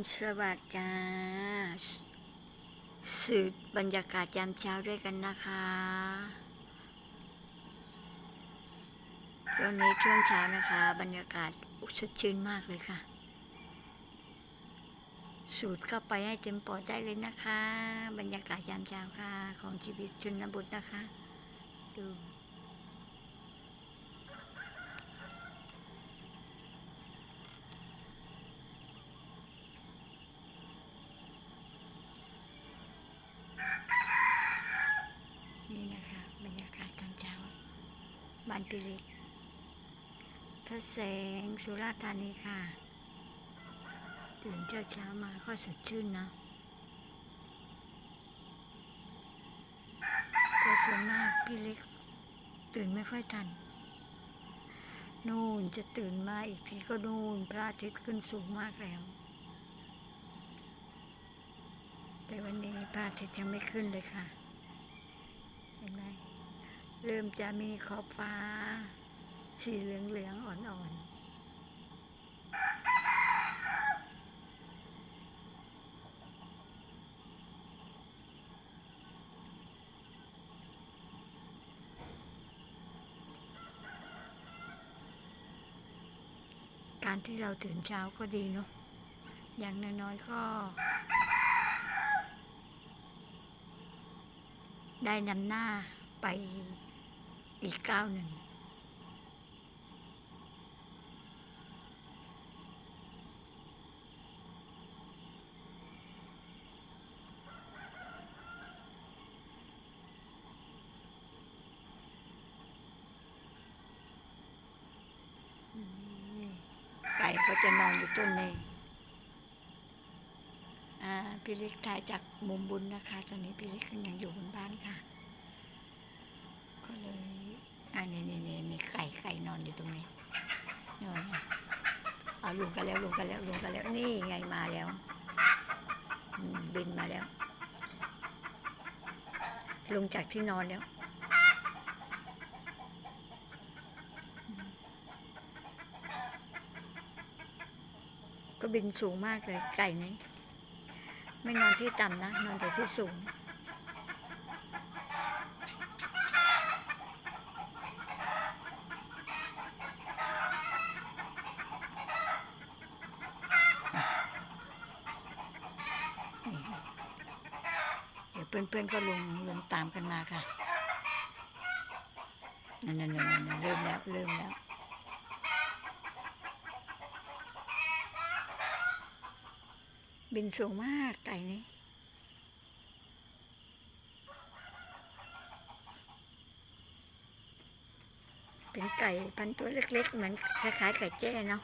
สวัสดิ์จ้าสืบบรรยากาศยามเช้าด้วยกันนะคะวันนี้ช่วงเช้านะคะ บรรยากาศสดชื่นมากเลยค่ะ สูดเข้าไปให้เต็มปอดได้เลยนะคะ บรรยากาศยามเช้าค่ะ ของชีวิตชนบทนะคะดูนี่นะคะ บรรยากาศตอนเช้า บ้านพิริกพระแสงสุราษฎร์ธานีค่ะ ตื่นเช้าเช้ามาก็สดชื่นนะแต่ส่วนมากพี่เล็ก ตื่นไม่ค่อยทัน นู่นจะตื่นมาอีกทีก็นู่นพระอาทิตย์ขึ้นสูงมากแล้ว แต่วันนี้พระอาทิตย์ยังไม่ขึ้นเลยค่ะ เริ่มจะมีขอบฟ้า สีเหลืองๆอ่อนๆการที่เราตื่นเช้าก็ดีเนาะ อย่างน้อยๆก็ ได้นำหน้าไป อีกก้าวหนึ่งไก่เขาจะนอนอยู่ต้นนี้อ่าพี่เล็กถ่ายจากมุมบุญนะคะ ตอนนี้พี่เล็กยังอยู่บนบ้านค่ะ ก็เลย อ่านี่นี่นี่นี่ไก่ไก่นอนอยู่ตรงนี้นอนเอาลงกันแล้วลงกันแล้วลงกันแล้วนี่ไงมาแล้วบินมาแล้ว ลงจากที่นอนแล้วก็บินสูงมากเลยไก่นี้ ไม่นอนที่ต่ำนะ นอนแต่ที่สูง เดี๋ยวเพื่อนๆก็ลงลงตามกันมาค่ะนั่นนั่นนั่นเริ่มแล้วเริ่มแล้วบินสูงมากไก่นี้เป็นไก่พันตัวเล็กๆ เหมือนคล้ายๆไก่แจ้เนาะ